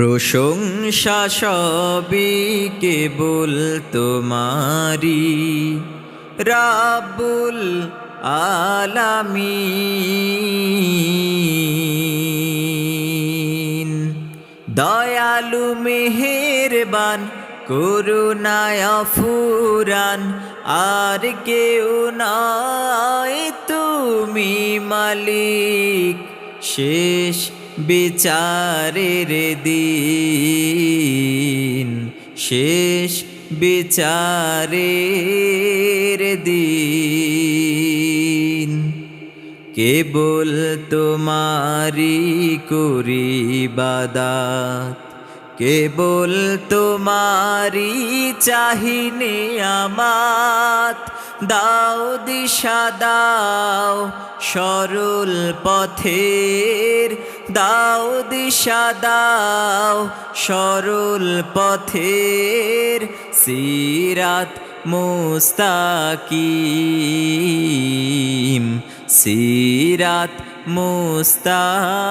প্রশংসা সবই কেবল তোমারি রাবুল আলামি দয়ালু মেহেরবান, করুণায় ফুরান আর কেউ নয় তুমি মালিক। শেষ বিচারের দিন, শেষ বিচারের দিন। কেবল তোমারি করি বাদাত, কেবল তোমারি চাহিনে আমাত। দাও দিশা, দাও সরল পথের দাও দিশা দাও সরল পথের সিরাত মুস্তাকিম সিরাত মুস্তাকিম।